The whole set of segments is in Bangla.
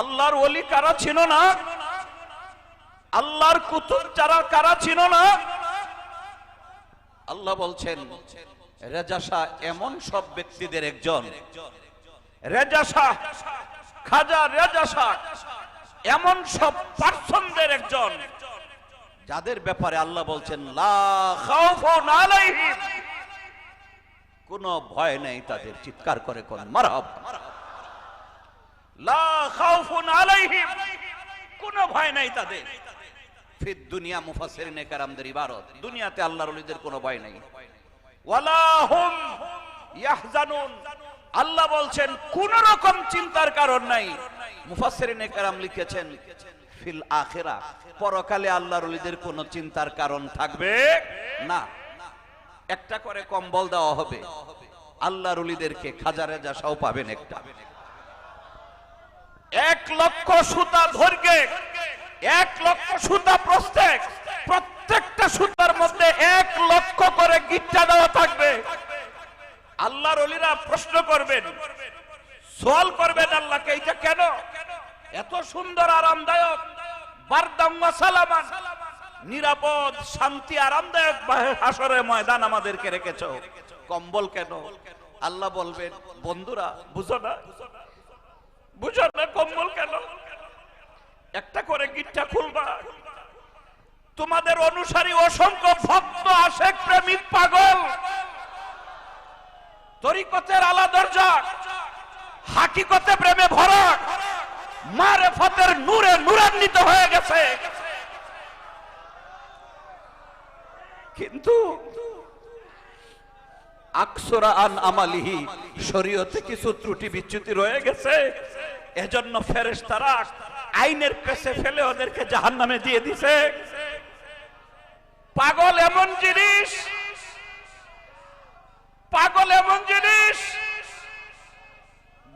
আল্লাহর ওলি কারা ছিল না? আল্লাহর কুতুব যারা, কারা ছিল না? আল্লাহ বলছেন, রেজা শাহ এমন সব ব্যক্তিদের একজন। রেজা শাহ, খাজা রেজা শাহ, এমন সব পার্সনদের একজন। যাদের ব্যাপারে আল্লাহ বলছেন কোনো ভয় নেই তাদের, চিৎকার করে কোন খাউফুন আলাইহিম ভয় দুনিয়া মুফাসসিরিনে কেরামদের ইবারত দুনিয়াতে আল্লাহর ওলিদের কোনো ভয় নেই। ওয়ালা ইয়াহজানুন। আল্লাহ বলছেন, কোন রকম চিন্তার কারণ নাই। মুফাসসিরিনে কেরাম লিখেছেন, ফিল আখেরা। পরকালে আল্লাহর ওলিদের কোনো চিন্তার কারণ থাকবে না। একটা করে কম্বল দেওয়া হবে। আল্লাহর ওলিদেরকে খাজা রেজা সাও পাবেন একটা। এক লক্ষ সুতা ধৈর্ঘ্যে এক লক্ষ সুতা প্রস্তে প্রত্যেকটা সুতার মধ্যে এক লক্ষ করে গিট্টা দেওয়া থাকবে। আল্লাহর অলিরা প্রশ্ন করবেন সোয়াল করবেন আল্লাহকে, এইটা কেন? এত সুন্দর, আরামদায়ক বারদাম্মা নিরাপদ, শান্তি, আরামদায়ক হাসরের ময়দান আমাদেরকে রেখেছ। কম্বল কেন? আল্লাহ বলবেন, বন্ধুরা, বুঝো না বুঝো না কম্বল কেন? একটা করে গিট্টা খুলবা। তোমাদের অনুসারী অসংখ্য ভক্ত, আশেক, প্রেমিক, পাগল। তরিকতের আলা দরজা, হাকিকতে প্রেমে ভরা, মারেফতের নূরে নূরান্বিত হয়ে গেছে। কিন্তু আকসরা আন আমালিহি শরীয়তে কিছু ত্রুটি বিচ্যুতি রয়ে গেছে। এজন্য ফেরেশতারা আইনের পেছে ফেলে ওদেরকে জাহান্নামে দিয়ে দিছে। পাগল এমন জিনিস, পাগল এমন জিনিস,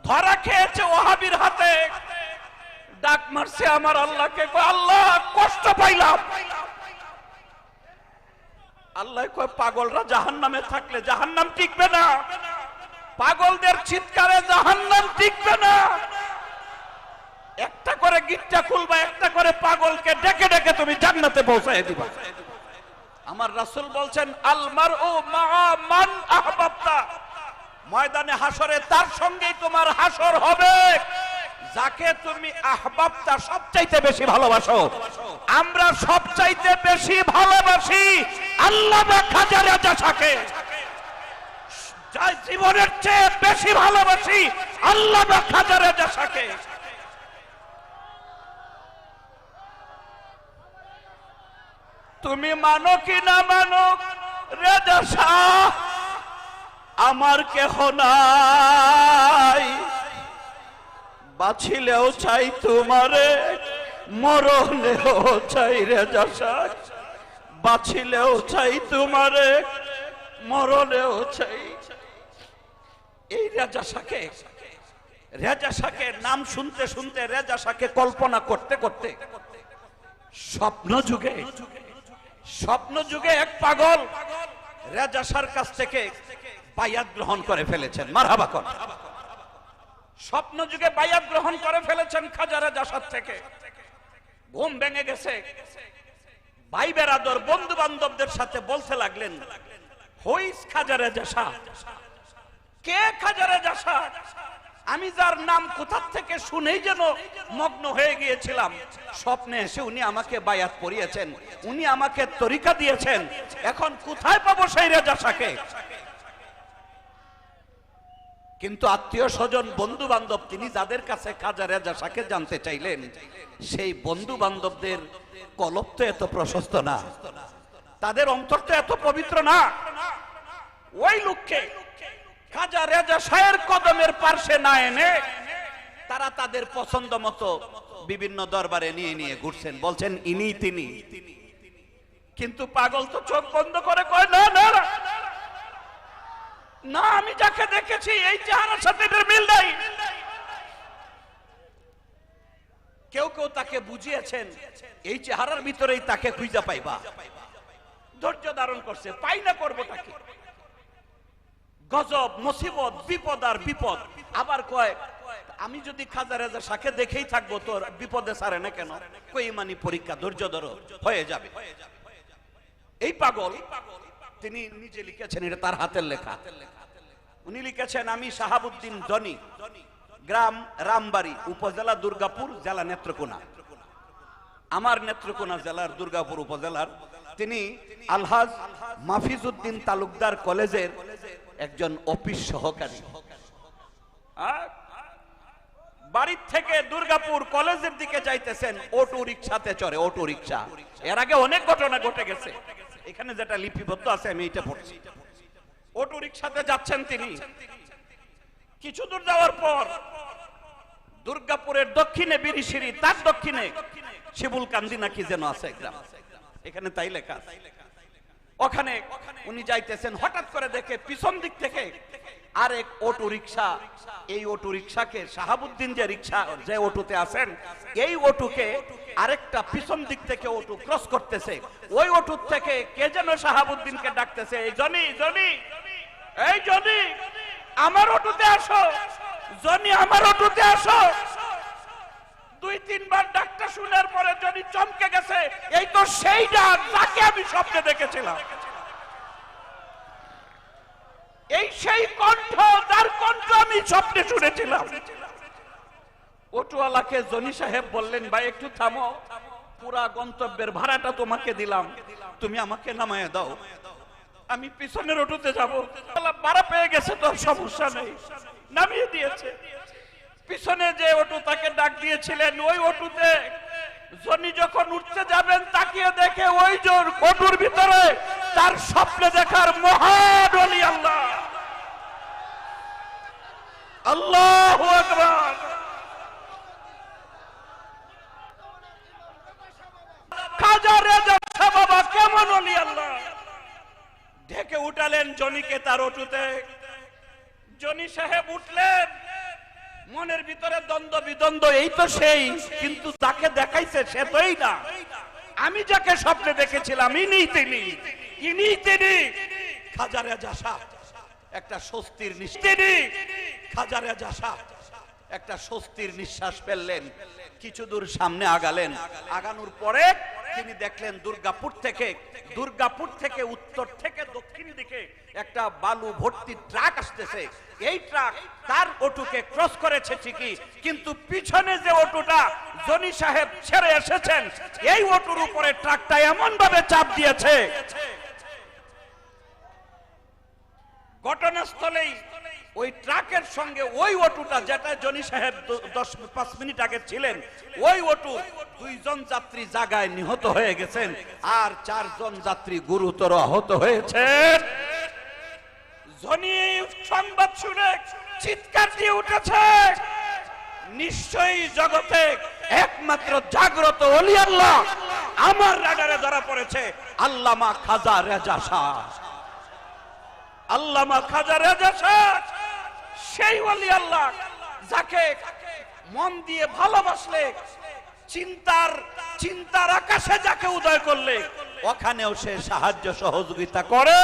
ধরা খেয়েছে ওহাবির হাতে। ডাক মারছে আমার আল্লাহকে আল্লাহ, কষ্ট পাইলাম। আল্লাহ কয়, পাগলরা জাহান্নামে থাকলে জাহান্নাম টিকবে না। পাগলদের চিৎকারে জাহান্নাম টিকবে না। একটা করে গিটটা খুলবা, একটা করে পাগলকে ডেকে ডেকে তুমি জান্নাতে পৌঁছায় দিবা। আমার রাসূল বলছেন আলমার ও মা মান আহবাবতা। ময়দানে হাসরে তার সঙ্গেই তোমার হাসর হবে। যাকে তুমি আহবাবতা সবচাইতে বেশি ভালোবাসো। আমরা সবচাইতে বেশি ভালোবাসি আল্লাহ বা খাজা রাজা যাই জীবনের চেয়ে বেশি ভালোবাসি, আল্লাহ বা খাজা রাজা শাকে তুমি মানো কি না মানো রেজা শাহ আমার কেহ নাই। বাছিলেও চাই তোমারে, মরণেও চাই রেজা শাহ বাছিলেও চাই তোমারে, মরণেও চাই এই রেজা শাকে, রেজা শাকের নাম শুনতে শুনতে, রেজা শাকে কল্পনা করতে করতে, স্বপ্ন যুগে স্বপ্ন যুগে এক পাগল রেজাসার কাছ থেকে বায়াত গ্রহণ করে ফেলেছেন। মারহাবা কর। স্বপ্ন যুগে বায়াত গ্রহণ করে ফেলেছেন খাজা রেজাসার থেকে। ঘুম ভেঙে গেছে। ভাই বেরাদর বন্ধু বান্ধবদের সাথে বলতে লাগলেন, হইস খাজা রেজাসা আমি যার নাম কোথার থেকে শুনেই যেন মগ্ন হয়ে গিয়েছিলাম। স্বপ্নে এসে উনি আমাকে বায়াত পরিয়েছেন, উনি আমাকে তরিকা দিয়েছেন। এখন কোথায় পাবো সেই রেজাসাকে কিন্তু আত্মীয় স্বজন বন্ধু বান্ধব তিনি যাদের কাছে খাজা রেজা শাকে জানতে চাইলেন, সেই বন্ধু বান্ধবদের কলপ তো এত প্রশস্ত না। তাদের অন্তর তো এত পবিত্র না। ওই লোককে খাজা রেজা শাহের কদমের পার্শ্বে না এনে তারা তাদের পছন্দ মতো বিভিন্ন দরবারে নিয়ে নিয়ে ঘুরছেন। বলছেন, ইনি তিনি। কিন্তু পাগল তো চোখ বন্ধ করে কয়, না না না। আমি যাকে দেখেছি, এই চেহারার সাথে এটার মিল নাই। কেউ কেউ তাকে বুঝিয়েছেন, এই চেহারার ভিতরেই তাকে খুঁজে পাইবা। ধৈর্য ধারণ করছে, পাই না করব তাকে। গজব, মুসিবত, বিপদ আর বিপদ। আবার কয়, আমি যদি খাজা রেজা শাকে দেখেই থাকব, তোর বিপদে সারে না কেন? কই মানি পরীক্ষা, ধৈর্য ধরো, হয়ে যাবে। এই পাগল, তিনি নিজে লিখেছেন, এটা তার হাতের লেখা। উনি লিখেছেন, আমি শাহাবুদ্দিন জনি গ্রাম রামবাড়ি, উপজেলা দুর্গাপুর, জেলা নেত্রকোনা। আমার নেত্রকোনা জেলার দুর্গাপুর উপজেলার তিনি আলহাজ মাফিজউদ্দিন তালুকদার কলেজের একজন অফিস সহকারী। বাড়ির থেকে দুর্গাপুর কলেজের দিকে যাইতেছেন, অটো রিক্সাতে চড়ে, অটো রিক্সা। এর আগে অনেক ঘটনা ঘটে গেছে। এখানে যেটা লিপিবদ্ধ আছে, আমি এটা পড়ছি। অটো রিক্সাতে যাচ্ছেন তিনি। কিছু দূর যাওয়ার পর দুর্গাপুরের দক্ষিণে বিরিশিরি, তার দক্ষিণে শিবুল কান্দি নাকি যেন আছে গ্রাম। এখানে তাই লেখা। ওখানে উনি যাইতেছেন, হঠাৎ করে দেখে পিছন দিক থেকে আরেক অটো রিক্সা এই অটো রিক্সাকে শাহাবুদ্দিন যে রিক্সা যে অটোতে আছেন, এই অটোকে আরেকটা পিছন দিক থেকে অটো ক্রস করতেছে। ওই অটো থেকে কে যেন শাহাবুদ্দিনকে ডাকতেছে, এই জনি জনি, এই জনি, আমার অটোতে আসো, জনি, আমার অটোতে আসো। দুই, তিনবার ডাকটা শোনার পরে জনি চমকে গেছে, এই তো সেই ডাক যাকে আমি স্বপ্নে দেখেছিলাম। এই সেই কণ্ঠ, যার কণ্ঠ আমি স্বপ্নে শুনেছিলাম। অটোওয়ালাকে জনি সাহেব বললেন, ভাই, একটু থামো। পুরা গন্তব্যের ভাড়াটা তোমাকে দিলাম। তুমি আমাকে নামায় দাও। আমি পিছনের অটোতে যাব। ভাড়া পেয়ে গেছে তোর সমস্যা নেই। নামিয়ে দিয়েছে। পিছনে যে অটো তাকে ডাক দিয়েছিলেন, ওই অটোতে জনি যখন উঠতে যাবেন, তাকিয়ে দেখে ওই জোর অটোর ভিতরে তার স্বপ্নে দেখার মহান অলি আল্লাহ। আল্লাহ বাবা, কেমন অলি আল্লাহ? ঢেকে উঠালেন জনিকে তার অটুতে। জনি সাহেব উঠলেন। মনের ভিতরে দ্বন্দ্ব, বিদ্বন্দ্ব, এই তো সেই, কিন্তু তাকে দেখাইছে সে তোই না। আমি যাকে স্বপ্নে দেখেছিলাম ইনি তিনি। ইনি তিনি। খাজা রেজা একটা স্বস্তির নিঃশ্বাস। তিনি। খাজা রেজা একটা স্বস্তির নিঃশ্বাস ফেললেন। কিছু দূর সামনে আগালেন। আগানোর পরে তিনি দেখলেন দুর্গাপুর থেকে দুর্গাপুর থেকে উত্তর থেকে দক্ষিণ দিকে একটা বালু ভর্তি ট্রাক আসতেছে। এই ট্রাক তার অটুকে ক্রস করেছে ঠিকই, কিন্তু পিছনে যে অটোটা জনি সাহেব ছেড়ে এসেছেন, এই অটোর উপরে ট্রাকটা এমন ভাবে চাপ দিয়েছে। ঘটনাস্থলেই ওই ট্রাকের সঙ্গে ওই অটুটা যেটা জনি সাহেব দশ, পাঁচ মিনিট আগে ছিলেন, ওই অটু দুইজন যাত্রী জায়গায় নিহত হয়ে গেছেন আর চারজন যাত্রী গুরুতর আহত হয়েছে। জনি সংবাদ শুনে চিৎকার দিয়ে উঠেছে। নিশ্চয়ই জগতে একমাত্র জাগ্রত অলি আল্লাহ। আমার রাডারে ধরা পড়েছে আল্লামা খাজা রেজা শাহ। আল্লামা খাজা রেজা শাহ। সেই ওলি আল্লাহ যাকে মন দিয়ে ভালোবাসলে, চিন্তার চিন্তার আকাশে যাকে উদয় করলে, ওখানেও সে সাহায্য সহযোগিতা করে।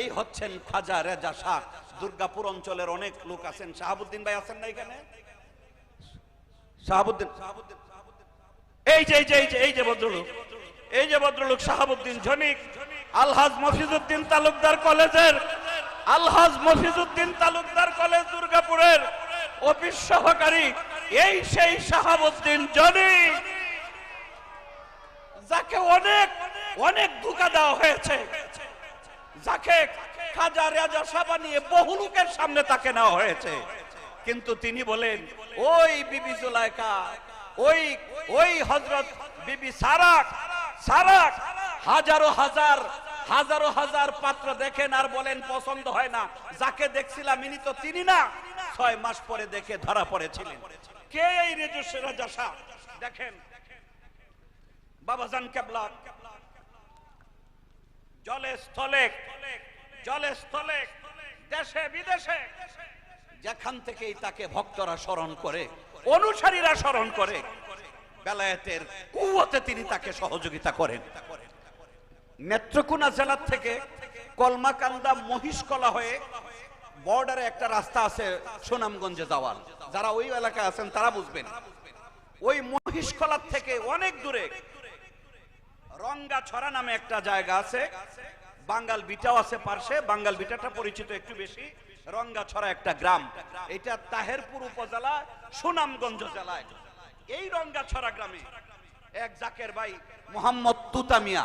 এই হচ্ছেন খাজা রেজা শাহ। দুর্গাপুর অঞ্চলের অনেক লোক আছেন। শাহাবুদ্দিন ভাই আছেন না এখানে? শাহাবুদ্দিন। এই যে এই যে এই যে এই যে ভদ্রলোক। এই যে ভদ্রলোক শাহাবুদ্দিন ঝনিক, আলহাজ মফিজউদ্দিন তালুকদার কলেজের আলহাজ মফিজউদ্দিন তালুকদার কলেজ দুর্গাপুরের অফিস সহকারী, এই সেই শাহাবুদ্দিন জনিক যাকে অনেক অনেক ধোকা দেওয়া হয়েছে। যাকে খাজা রাজা সাবা নিয়ে বহু লোকের সামনে তাকে নেওয়া হয়েছে। কিন্তু তিনি বলেন, ওই বিবি জুলাইকা, ওই ওই হজরত বিবি সারাক সারাক, হাজারো হাজার হাজারো হাজার পাত্র দেখেন আর বলেন, পছন্দ হয় না। যাকে দেখছিলাম, ইনি তো তিনি না। ছয় মাস পরে দেখে ধরা পড়েছিলেন। কে এই রেজস্ব রাজা শাহ দেখেন। বাবাজান কেবলা। জলে স্থলে। জলে স্থলে। দেশে, বিদেশে। যেখান থেকেই তাকে ভক্তরা স্মরণ করে, অনুসারীরা স্মরণ করে, বেলায়েতের কুয়াতে তিনি তাকে সহযোগিতা করেন। নেত্রকোনা জেলার থেকে কলমাকান্দা মহিষকলা হয়ে বর্ডারে একটা রাস্তা আছে সুনামগঞ্জে যাওয়ার। যারা ওই এলাকায় আছেন তারা বুঝবেন। ওই মহিষকলার থেকে অনেক দূরে রঙ্গা ছড়া নামে একটা জায়গা আছে। বাঙ্গাল বিটাও আছে পার্শ্বে। বাঙ্গাল বিটাটা পরিচিত একটু বেশি। রঙ্গা ছড়া একটা গ্রাম। এটা তাহেরপুর উপজেলা, সুনামগঞ্জ জেলায়। এই রঙ্গা ছড়া গ্রামে এক জাকের ভাই মোহাম্মদ তুতামিয়া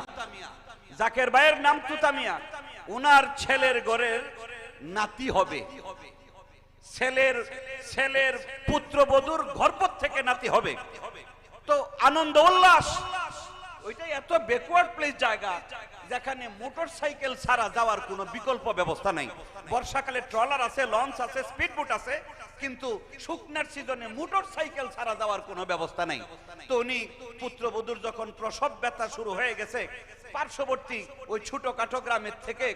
জাকের ভাইয়ের নাম তুতামিয়া। উনার ছেলের ঘরের নাতি হবে। ছেলের ছেলের পুত্রবধূর গর্ভ থেকে নাতি হবে। তো আনন্দ, উল্লাস, ওইটাই এত ব্যাকওয়ার্ড প্লেস জায়গা যেখানে মোটর সাইকেল ছাড়া যাওয়ার কোনো বিকল্প ব্যবস্থা নাই। বর্ষাকালে ট্রলার আছে, লঞ্চ আছে স্পিড বোট আছে, কিন্তু শুকনার সিজনে মোটর সাইকেল ছাড়া যাওয়ার কোনো ব্যবস্থা নাই। তো উনি পুত্রবধূর যখন প্রসব ব্যথা শুরু হয়ে গেছে পার্শ্ববর্তী ওই ছোটখাটো গ্রামের থেকে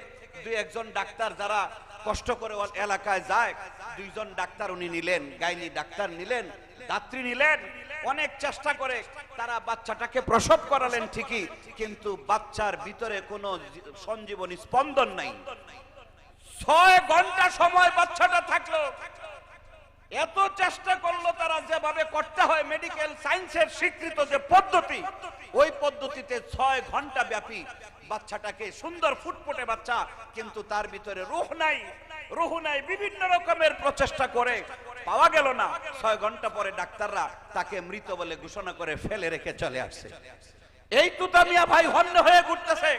দুই একজন ডাক্তার যারা কষ্ট করে এলাকায় যায়, দুইজন ডাক্তার উনি নিলেন, গাইনি ডাক্তার নিলেন, দাত্রী নিলেন, অনেক চেষ্টা করে তারা বাচ্চাটাকে প্রসব করালেন ঠিকই, কিন্তু বাচ্চার ভিতরে কোনো সঞ্জীবনী স্পন্দন নাই। ছয় ঘণ্টা সময় বাচ্চাটা থাকল। এত চেষ্টা করল তারা যেভাবে করতে হয় মেডিকেল সায়েন্সের স্বীকৃত যে পদ্ধতি, ওই পদ্ধতিতে ছয় ঘণ্টা ব্যাপী বাচ্চাটাকে সুন্দর ফুটফুটে বাচ্চা, কিন্তু তার ভিতরে রুহ নাই। রুহ নাই, বিভিন্ন রকমের প্রচেষ্টা করে। পাওয়া গেল না। ছয় ঘণ্টা পরে ডাক্তাররা তাকে মৃত বলে ঘোষণা করে ফেলে রেখে চলে আসছে। এই তুতামিয়া ভাই হন্য হয়ে ঘুরতেছে।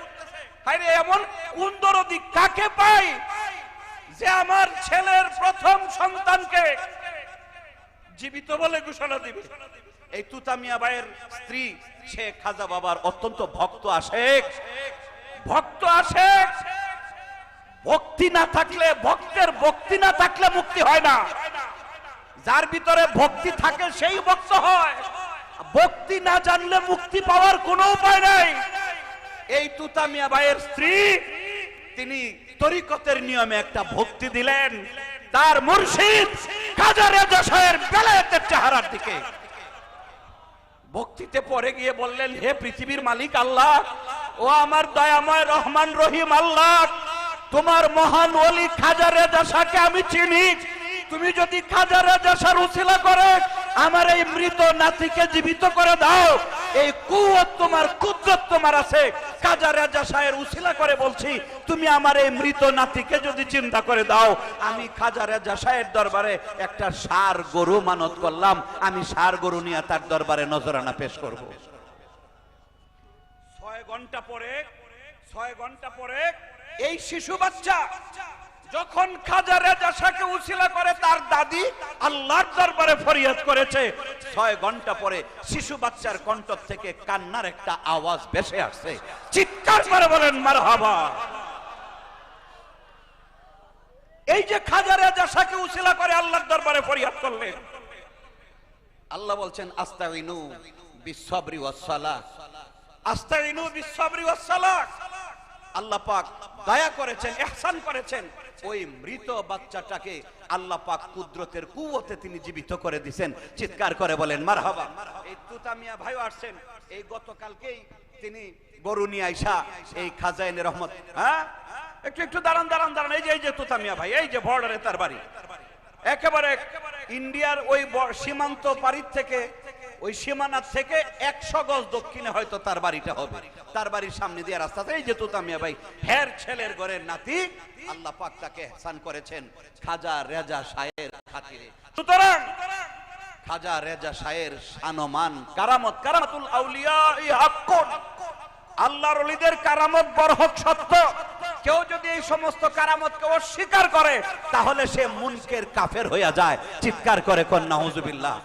এমন কোন দরদি কাকে পাই? যে আমার ছেলের প্রথম সন্তানকে জীবিত বলে ঘোষণা দিবে। এই তুতামিয়া ভাইয়ের স্ত্রী, সে খাজা বাবার অত্যন্ত ভক্ত আশেক ভক্ত আশেক ভক্তি না থাকলে, ভক্তের ভক্তি না থাকলে মুক্তি হয় না। যার ভিতরে ভক্তি থাকে, সেই ভক্ত হয়। ভক্তি না জানলে মুক্তি পাওয়ার কোনো উপায় নাই। এই তুতামিয়া ভাইয়ের স্ত্রী, তিনি তরিকতের নিয়মে একটা ভক্তি দিলেন। তার মুর্শিদ রেজা সাহের বেলায়েতের চেহারার দিকে। ভক্তিতে পরে গিয়ে বললেন, হে পৃথিবীর মালিক আল্লাহ, ও আমার দয়াময় রহমান রহিম আল্লাহ, তোমার মহান ওলি খাজা রেজা শাহকে আমি চিনি। তুমি যদি খাজা রেজা শাহ উসিলা করে, আমার এই মৃত নাতিকে জীবিত করে দাও। এই কুয়ত তোমার, কুদরত তোমার আছে। খাজা রাজা সাহের উসিলা করে বলছি, তুমি আমার এই মৃত নাতিকে যদি চিন্তা করে দাও, আমি খাজা রাজা সাহের দরবারে একটা সার গরু মানত করলাম, আমি সার গরু নিয়ে তার দরবারে নজরানা পেশ করব। ছয় ঘণ্টা পরে, ছয় ঘণ্টা পরে, এই শিশু বাচ্চা যখন খাজা রেজা শাহকে উসিলা করে তার দাদি আল্লাহর দরবারে ফরিয়াদ করেছে। ছয় ঘণ্টা পরে শিশু বাচ্চার কণ্ঠ থেকে কান্নার একটা আওয়াজ ভেসে আসছে। চিৎকার করে বলেন মারহাবা! এই যে খাজা রেজা শাহকে উসিলা করে আল্লাহর দরবারে ফরিয়াদ করলেন। আল্লাহ বলছেন আস্তাইনু বিসবরি ওয়াসসালাহ আস্তাইনু বিসবরি ওয়াসসালাহ আল্লাহ পাক দয়া করেছেন, ইহসান করেছেন। ওই মৃত বাচ্চাটাকে আল্লাহ পাক কুদরতের কুওতে তিনি জীবিত করে দিবেন চিৎকার করে বলেন, মারহাবা। এই তুতামিয়া ভাই আসছেন। এই গতকালকেই তিনি গরু নিয়ে আইসা এই খাজাইনের রহমত হ্যাঁ? একটু একটু দাঁড়ান দাঁড়ান দাঁড়ান। এই যে এই যে তুতামিয়া ভাই, এই যে বর্ডারে তার বাড়ি। একেবারে ইন্ডিয়ার ওই সীমান্ত পারির থেকে ওই সীমানার থেকে একশো গজ দক্ষিণে হয়তো তার বাড়িটা হবে। তার বাড়ির সামনে দিয়ে রাস্তাতে এই যে তুতামিয়া ভাই, হের ছেলের ঘরের নাতি, আল্লাহ পাক তাকে হেসান করেছেন। খাজা রেজা শাহের খাতিরে। সুতরাং খাজা রেজা শাহের শানমান কারামত আউলিয়া আল্লাহর ওলিদের কারামত বরহক সত্য। কেউ যদি এই সমস্ত কারামতকে অস্বীকার করে, তাহলে সে মুনকের কাফের হইয়া যায়। চিৎকার করে কন্যা, হুজুবিল্লাহ।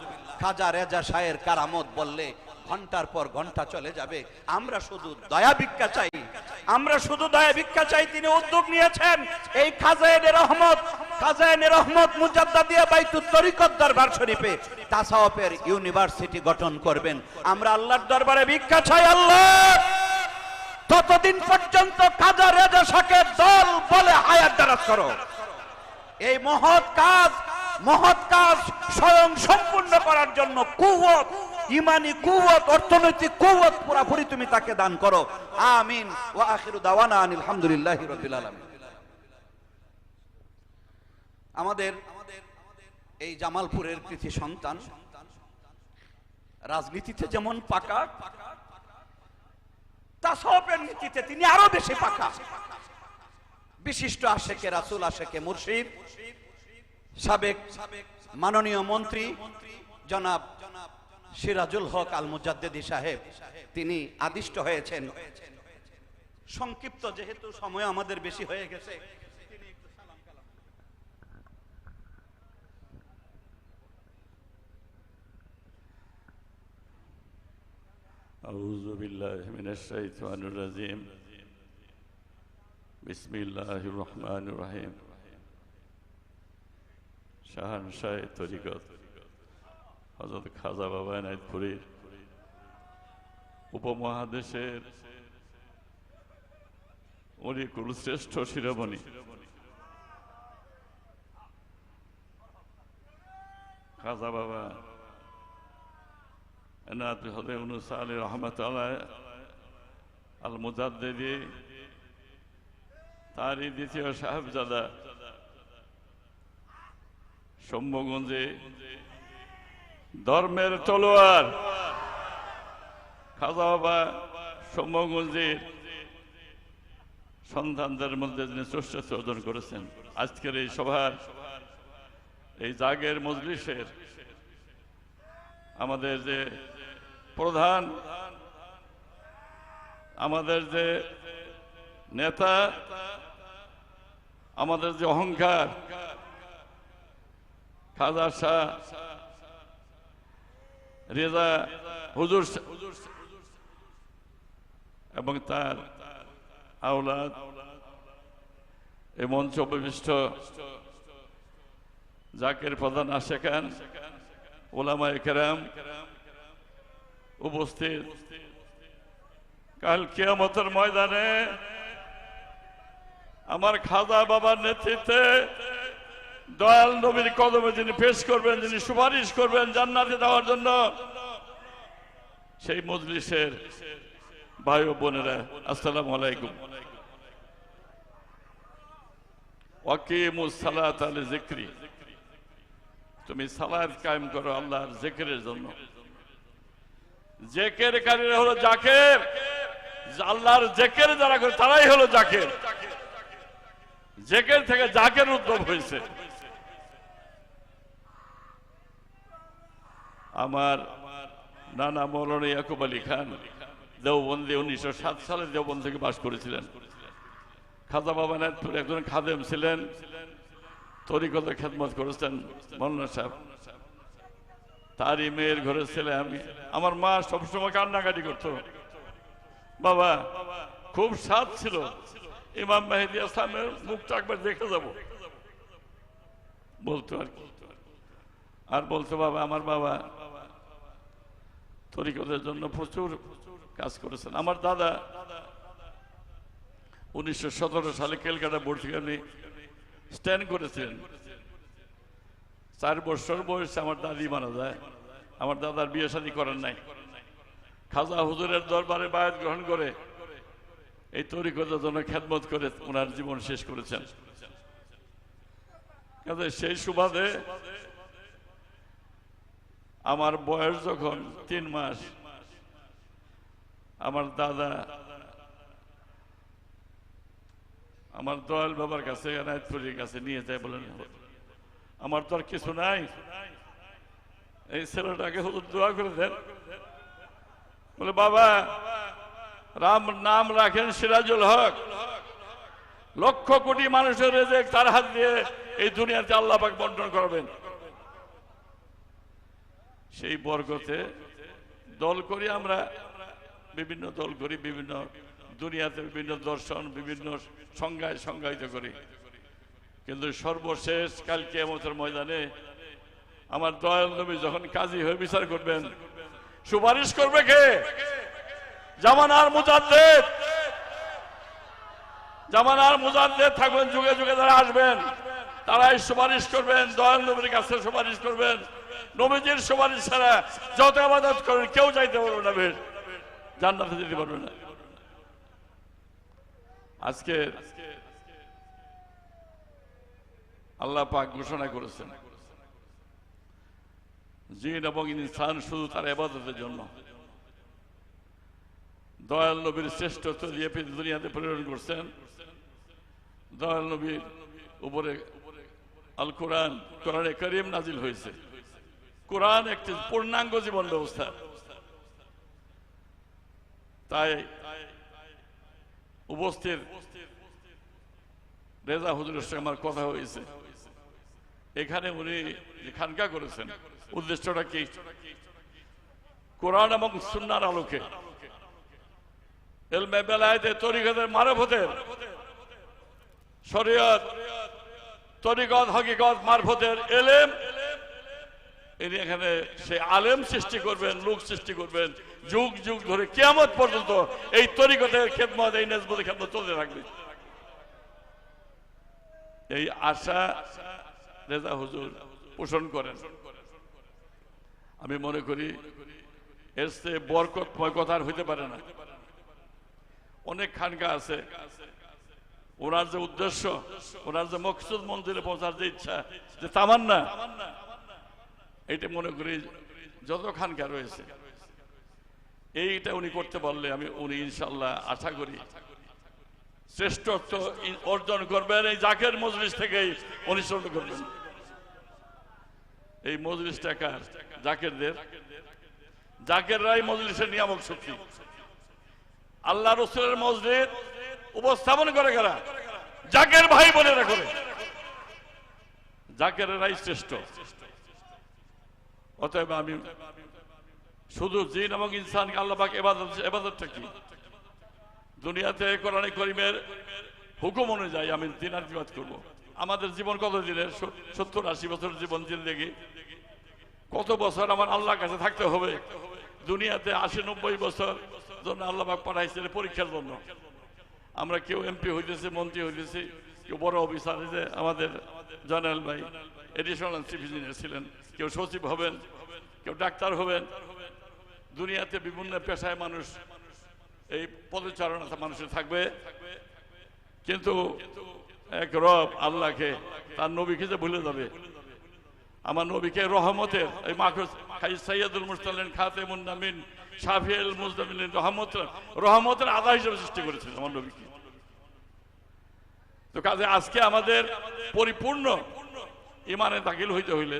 খাজা রেজা শাহের কারামত বললে ঘণ্টার পর ঘণ্টা চলে যাবে। আমরা শুধু দয়া ভিক্ষা চাই। আমরা শুধু দয়া ভিক্ষা চাই, তিনি উদ্যোগ নিয়েছেন। এই খাজায়ের রহমত খাজায়ের রহমত মুজাদ্দাদিয়া বাইতুত তরিকত দরবার শরীফে তাসাওয়াফের ইউনিভার্সিটি গঠন করবেন। আমরা আল্লাহর দরবারে ভিক্ষা চাই, আল্লাহ! ততদিন পর্যন্ত কাজা রেজা শাকে দল বলে হায়াত দারাজ করো। এই মহৎ কাজ মহৎ কাজ স্বয়ং সম্পূর্ণ করার জন্য কুয়ত ইমানি কুয়ত অর্থনৈতিক কুয়ত পুরাপুরি তুমি তাকে দান করো। আমিন। ওয়া আখিরু দাওয়ানা আনিল হামদুলিল্লাহি রাব্বিল আমাদের এই জামালপুরের কৃতি সন্তান, রাজনীতিতে যেমন পাকা তাসবের নীতিতে তিনি আরও বেশি পাকা। বিশিষ্ট আশেকে রাসুল আশেকে মুর্শিদ সাবেক মাননীয় মন্ত্রী জনাব সিরাজুল হক আল মুজাদ্দেদি সাহেব তিনি আদিষ্ট হয়েছেন সংক্ষিপ্ত যেহেতু সময় আমাদের বেশি হয়ে গেছে أعوذ بالله من الشيطان الرجيم بسم الله الرحمن الرحيم শাহানশাহ তরিকত হজরত খাজা বাবা নাইতপুরীর উপমহাদেশের উনি কুলশ্রেষ্ঠ শিরোমণি। খাজা বাবা এনাত হলে উনুস আলী রহমত আল মুজাদ্দেদি তারই দ্বিতীয় সাহেবজাদা সৌম্যগঞ্জে ধর্মের তলোয়ার। খাজা বাবা সৌম্যগঞ্জের সন্তানদের মধ্যে যিনি শ্রেষ্ঠত্ব অর্জন করেছেন, আজকের এই সভার, এই জাগের মজলিসের আমাদের যে প্রধান, আমাদের যে নেতা, আমাদের যে অহংকার খাজা শাহ রেজা হুজুর এবং তার আওলাদ এই মঞ্চ উপবিষ্ট জাকের প্রধান আশেখান ওলামা কেরাম উপস্থিত। কাল কিয়ামতের ময়দানে আমার খাজা বাবার নেতৃত্বে দয়াল নবীর কদমে যিনি পেশ করবেন, যিনি সুপারিশ করবেন জান্নাতে দেওয়ার জন্য, সেই মজলিসের ভাই ও বোনেরা, আসসালামু আলাইকুম। সালাত তুমি কায়েম করো আল্লাহর জেকেরের জন্য। জেকের হলো জাকের। আল্লাহর জেকের যারা করে তারাই হলো জাকের। জেকের থেকে জাকের উদ্ভব হয়েছে। আমার নানা মৌলানা ইয়াকুব আলী খান দেওবন্দি উনিশশো সাত সালে দেওবন্দ থেকে বাস করেছিলেন। খাজা বাবা নাথপুর একজন খাদেম ছিলেন। তরিকত খেদমত করেছেন মৌলানা সাহেব। তারই মেয়ের ঘরের ছেলে আমি। আমার মা সবসময় কান্নাকাটি করতো। বাবা, খুব স্বাদ ছিল। ইমাম মেহেদি আসলামের মুখটা একবার দেখে যাব। বলতো আর কি। আর বলতো, বাবা, আমার বাবা তরিকতের জন্য প্রচুর কাজ করেছেন। আমার দাদা উনিশশো সতেরো সালে কেলকাটা বোর্ড স্ট্যান্ড করেছিলেন। চার বছর বয়সে আমার দাদি মারা যায়। আমার দাদার বিয়ে শাদী করেন নাই। খাজা হুজুরের দরবারে বায়াত গ্রহণ করে এই তরিকতার জন্য খেদমত করে ওনার জীবন শেষ করেছেন। সেই সুবাদে আমার বয়স যখন তিন মাস, আমার দাদা, আমার দয়াল বাবার কাছে এনায়তপুরীর কাছে নিয়ে যায় বলেন, আমার তো আর কিছু নাই। এই ছেলেটাকে দোয়া করে দেন। বলে, বাবা, রাম, নাম রাখেন সিরাজুল হক। লক্ষ কোটি মানুষের রেজেক তার হাত দিয়ে এই দুনিয়াতে আল্লাহ পাক বন্টন করবেন। সেই বর্গতে দল করি আমরা, বিভিন্ন দল করি, বিভিন্ন দুনিয়াতে বিভিন্ন দর্শন, বিভিন্ন সংজ্ঞায় সংজ্ঞায়িত করি। কিন্তু সর্বশেষ কালকে এমতের ময়দানে আমার দয়াল নবী যখন কাজী হয়ে বিচার করবেন, সুপারিশ করবে কে? জামানার মুজাদ্দেদ। জামানার মুজাদ্দেদ থাকবেন, যুগে যুগে যারা আসবেন, তারাই সুপারিশ করবেন, দয়াল নবীর কাছে সুপারিশ করবেন। নবীজির সুপারিশ ছাড়া যত আবাদত করেন, কেউ যাইতে পারবে না বেশ জান্নাতে যেতে পারবে না। আজকে আল্লাহ পাক ঘোষণা করেছেন। জিন এবং ইনসান শুধু তার এবাদতের জন্য। দয়াল নবীর শ্রেষ্ঠত্ব দিয়ে দুনিয়াতে প্রেরণ করছেন। দয়াল নবীর উপরে আল কোরআন কোরআনে করিম নাজিল হয়েছে। কোরআন একটি পূর্ণাঙ্গ জীবন ব্যবস্থা। তাই উপস্থিত রেজা হুজুরের সঙ্গে আমার কথা হয়েছে। এখানে উনি খানকা করেছেন, উদ্দেশ্যটা কি? কোরআন এবং সুন্নার আলোকে। এলমে বেলায়েতে তরিকতের মারফতের, শরীয়ত, তরিকত, হকিকত মারফতের এলেম ইনি এখানে সে আলেম সৃষ্টি করবেন, লোক সৃষ্টি করবেন। যুগ যুগ ধরে পর্যন্ত এই তরিকতের খেদমত, এই খেদমত চলতে থাকবে। এই আশা রেজা হুজুর পোষণ করেন। আমি মনে করি বরকতময় হইতে পারে না। অনেক খানকা আছে। ওনার যে উদ্দেশ্য, ওনার যে মকসুদ মন্দিরে পৌঁছার যে ইচ্ছা, যে তামান্না এইটা মনে করি যত খানকা রয়েছে, এইটা উনি করতে পারলে আমি উনি ইনশাল্লাহ আশা করি শ্রেষ্ঠত্ব অর্জন করবেন, এই জাকের মজলিস থেকেই অনুসরণ করবেন। এই মজলিস টাকার জাকেরদের। জাকেররাই মজলিসের নিয়ামক শক্তি। আল্লাহ রসুলের মসজিদ উপস্থাপন করে কারা? জাকের ভাই বোনেরা করে। জাকেরেরাই শ্রেষ্ঠ। অতএব আমি শুধু জিন এবং ইনসানকে আল্লাহ এবাদত, এবাদতটা কি? দুনিয়াতে কোরআন করিমের হুকুম অনুযায়ী আমি দিনার বিবাদ করব। আমাদের জীবন কত দিনের? সত্তর, আশি বছর জীবন জিন্দগি কত বছর আমার আল্লাহর কাছে থাকতে হবে? দুনিয়াতে আশি, নব্বই বছর জন্য আল্লাহ পাক পাঠাইছে পরীক্ষার জন্য। আমরা কেউ এমপি হইতেছি, মন্ত্রী হইতেছি, কেউ বড় অফিসার আমাদের জেনারেল ভাই এডিশনাল চিফ ইঞ্জিনিয়ার ছিলেন। কেউ সচিব হবেন, কেউ ডাক্তার হবেন। দুনিয়াতে বিভিন্ন পেশায় মানুষ এই পদচারণা মানুষের থাকবে। কিন্তু এক রব আল্লাহকে তার নবীকে যে ভুলে যাবে। আমার নবীকে রহমতের এই মাখুস সৈয়দুল মুস্তালিন খাতেমুন নামিন শাফিউল মুজদামিন রহমত রহমতের আদা হিসেবে সৃষ্টি করেছেন আমার নবীকে। তো কাজে আজকে আমাদের পরিপূর্ণ ইমানে দাখিল হইতে হইলে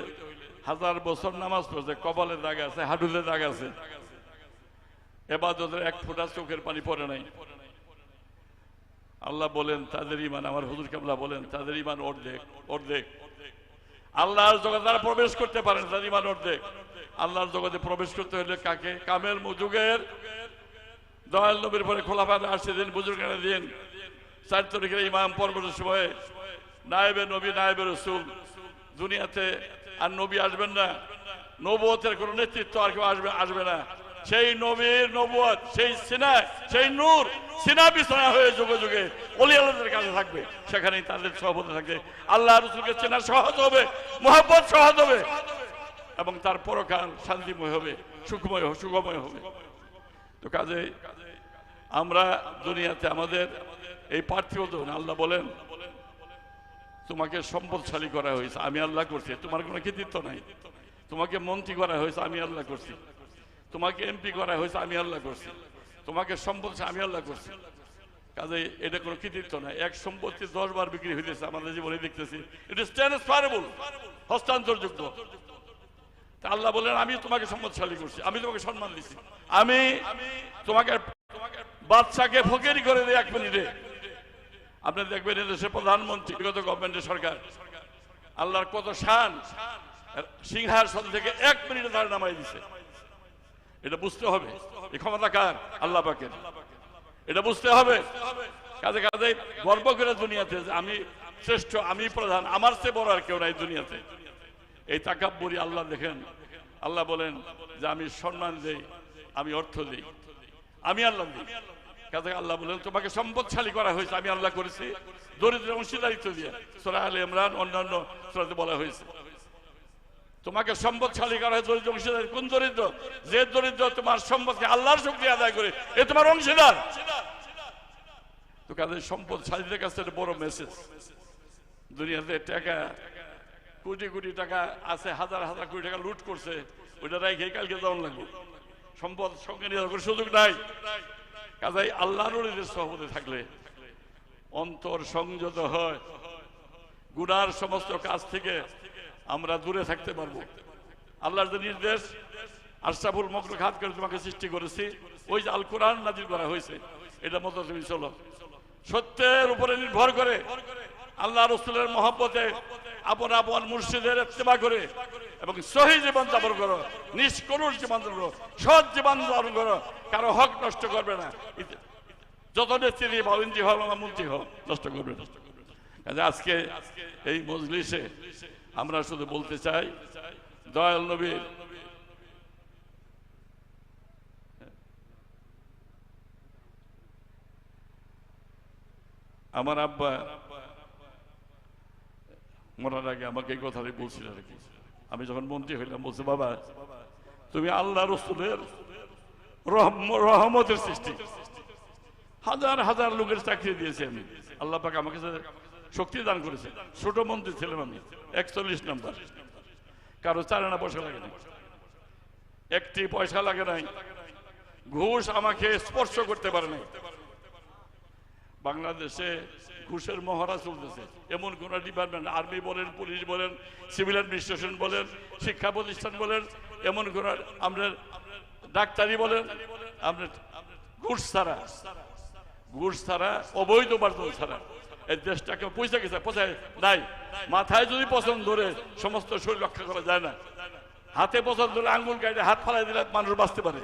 হাজার বছর নামাজ পড়ছে, কপালে দাগ আছে, হাঁটুতে দাগ আছে। এবাদতের এক ফোঁটা চোখের পানি পড়ে নাই। আল্লাহ বলেন, তাদের ইমান আমার হুজুর কাবলা বলেন, তাদের ইমান অর্ধেক অর্ধেক। আল্লাহর জগতে তারা প্রবেশ করতে পারেন তাদের ইমান অর্ধেক। আল্লাহর জগতে প্রবেশ করতে হলে কাকে? কামেল যুগের দয়াল নবীর পরে খোলাফাত আসছে, দিন বুজুর্গানের দিন। চার তারিখের ইমাম পর্বতের সময় নায়েবে নবী, নায়েবে রসুল, দুনিয়াতে আর নবী আসবেন না। নবতের কোন নেতৃত্ব আর কেউ আসবে আসবে না। সেই নবীর নবুয়ত, সেই সিনা, সেই নূর, সিনা বিছানা হয়ে যুগে যুগে অলি আল্লাহদের কাছে থাকবে। সেখানেই তাদের সহপতি থাকবে। আল্লাহ রসুলকে চেনা সহজ হবে মোহাম্মত সহজ হবে এবং তার পরকাল শান্তিময় হবে, সুখময় সুখময় হবে। তো কাজে আমরা দুনিয়াতে আমাদের এই পার্থিব আল্লাহ বলেন তোমাকে সম্পদশালী করা হয়েছে, আমি আল্লাহ করছি। তোমার কোনো কৃতিত্ব নাই। তোমাকে মন্ত্রী করা হয়েছে, আমি আল্লাহ করছি। তোমাকে এমপি করা হয়েছে, আমি আল্লাহ করছি। তোমাকে সম্পদ আমি আল্লাহ করছি। কাজে এটা কোনো কৃতিত্ব নাই। এক সম্পত্তি দশ বার বিক্রি হইতেছে, আমাদের জীবনে দেখতেছি। ইট হস্তান্তরযোগ্য তা আল্লাহ বলেন আমি তোমাকে সম্পদশালী করছি, আমি তোমাকে সম্মান দিচ্ছি। আমি তোমাকে বাচ্চাকে ফকিরি করে দিই এক মিনিটে। আপনি দেখবেন এদেশের প্রধানমন্ত্রী, বিগত গভর্নমেন্টের সরকার। আল্লাহর কত শান। সিংহাসন থেকে এক মিনিটে তার নামাই দিছে। এটা বুঝতে হবে। এই ক্ষমতা কার? আল্লাহ পাকের। এটা বুঝতে হবে। কাজে কাজে গর্ব করে দুনিয়াতে যে আমি শ্রেষ্ঠ, আমি প্রধান, আমার চেয়ে বড় আর কেউ নাই দুনিয়াতে। এই তাকাব্বরি আল্লাহ দেখেন। আল্লাহ বলেন যে আমি সম্মান দেই, আমি অর্থ দিই, আমি আল্লাহ দিই। কাজে আল্লাহ বলেন, তোমাকে সম্পদশালী করা হয়েছে, আমি আল্লাহ করেছি। দরিদ্র অংশীদারিত্ব দিয়ে। সোরা আলী ইমরান অন্যান্য সোরাতে বলা হয়েছে। তোমাকে সম্পদশালী করা হয় দরিদ্র অংশীদার কোন দরিদ্র? যে দরিদ্র তোমার সম্পদকে আল্লাহর শক্তি আদায় করে, এ তোমার অংশীদার। তো কাজে সম্পদশালীদের কাছে একটা বড় মেসেজ দুনিয়াতে টাকা, কোটি কোটি টাকা আছে, হাজার হাজার কোটি টাকা লুট করছে, ওইটা রাইখে কালকে যাওয়ান লাগবে। সম্পদ সঙ্গে নিয়ে সুযোগ নাই। কাজাই আল্লাহর ওলিদের সহমতে থাকলে অন্তর সংযত হয়। গুনার সমস্ত কাজ থেকে আমরা দূরে থাকতে পারব। আল্লাহর যে নির্দেশ, আশরাফুল মকর খাত করে তোমাকে সৃষ্টি করেছি, ওই যে আল কোরআন নাজির করা হয়েছে, এটা মতো তুমি চলো সত্যের উপরে নির্ভর করে আল্লাহ রসুলের মহব্বতে আপন আপন মুর্শিদের ইত্তেবা করে এবং সহি জীবন যাপন করো, নিষ্কলুষ জীবন যাপন করো, সৎ জীবন যাপন করো, কারও হক নষ্ট করবে না। যত নেত্রী বা ইন্দ্রি হও বা মন্ত্রী হোক, নষ্ট করবে আজকে এই মজলিসে আমরা শুধু বলতে চাই, দয়াল নবীর আমার আব্বা মরার আগে আমাকে এই কথাটাই বলছিল আর কি। আমি যখন মন্ত্রী হইলাম, বলছে, বাবা, তুমি আল্লাহ রসুলের রহমতের সৃষ্টি। হাজার হাজার লোকের চাকরি দিয়েছি আমি। আল্লাহ পাক আমাকে শক্তি দান করেছে। ছোট মন্ত্রী ছিলাম আমি, একচল্লিশ নাম্বার। কারও চার আনা পয়সা লাগে না একটি পয়সা লাগে নাই। ঘুষ আমাকে স্পর্শ করতে পারে নাই। বাংলাদেশে ঘুষের মহড়া চলতেছে। এমন কোন ডিপার্টমেন্ট আর্মি বলেন পুলিশ বলেন সিভিল অ্যাডমিনিস্ট্রেশন বলেন, শিক্ষা প্রতিষ্ঠান বলেন, এমন কোন আমরা ডাক্তারি বলেন আমরা ঘুষ ছাড়া ঘুষ ছাড়া, অবৈধ উপার্জন ছাড়া। এই দেশটাকে পয়সা গেছে, পয়সায় নাই। মাথায় যদি পছন্দ ধরে সমস্ত শরীর রক্ষা করা যায় না। হাতে পছন্দ ধরে আঙ্গুল কাটে হাত ফালাই দিলে মানুষ বাঁচতে পারে।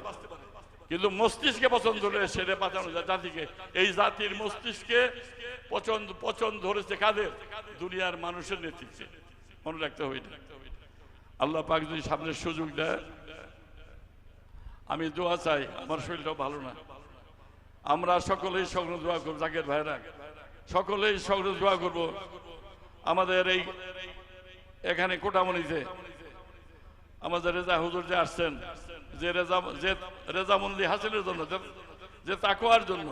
কিন্তু মস্তিষ্কে পছন্দ ধরে সেটা বাঁচানো যায় জাতিকে। এই জাতির মস্তিষ্কে পছন্দ পছন্দ ধরেছে কাদের? দুনিয়ার মানুষের নেতৃত্বে। মনে রাখতে হবে আল্লাহ পাক যদি সামনের সুযোগ দেয়, আমি দোয়া চাই, আমার শরীরটাও ভালো না। আমরা সকলেই সকল দোয়া করব, জাকের ভাইরা। সকলেই সকল দোয়া করব। আমাদের এই এখানে কোটামণিতে আমাদের রেজা হুজুর যে আসছেন, যে রেজা, যে রেজামন্দি হাসিলের জন্য, যে তাকোয়ার জন্য,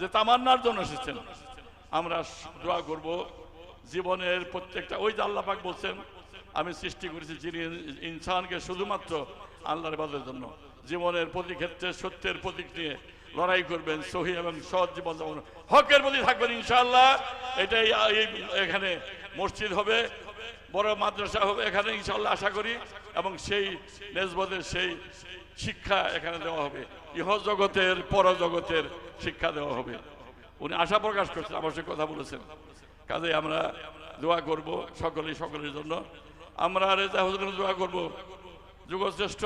যে তামান্নার জন্য এসেছেন। আমরা দোয়া করব। জীবনের প্রত্যেকটা ওই যে আল্লাহ পাক বলছেন, আমি সৃষ্টি করেছি যিনি ইনসানকে শুধুমাত্র আল্লাহর বাদের জন্য। জীবনের প্রতি ক্ষেত্রে সত্যের প্রতীক নিয়ে লড়াই করবেন, সহি এবং সৎ জীবন যাপন হকের প্রতি থাকবেন ইনশাআল্লাহ। এটাই এখানে মসজিদ হবে, বড় মাদ্রাসা হবে এখানে ইনশাল্লাহ আশা করি, এবং সেই নেসবতের সেই শিক্ষা এখানে দেওয়া হবে। ইহ জগতের পর জগতের শিক্ষা দেওয়া হবে। উনি আশা প্রকাশ করছেন, আমার সে কথা বলেছেন। কাজে আমরা দোয়া করব সকলেই, সকলের জন্য। আমরা রেজা হুজুরের দোয়া করব। যুগশ্রেষ্ঠ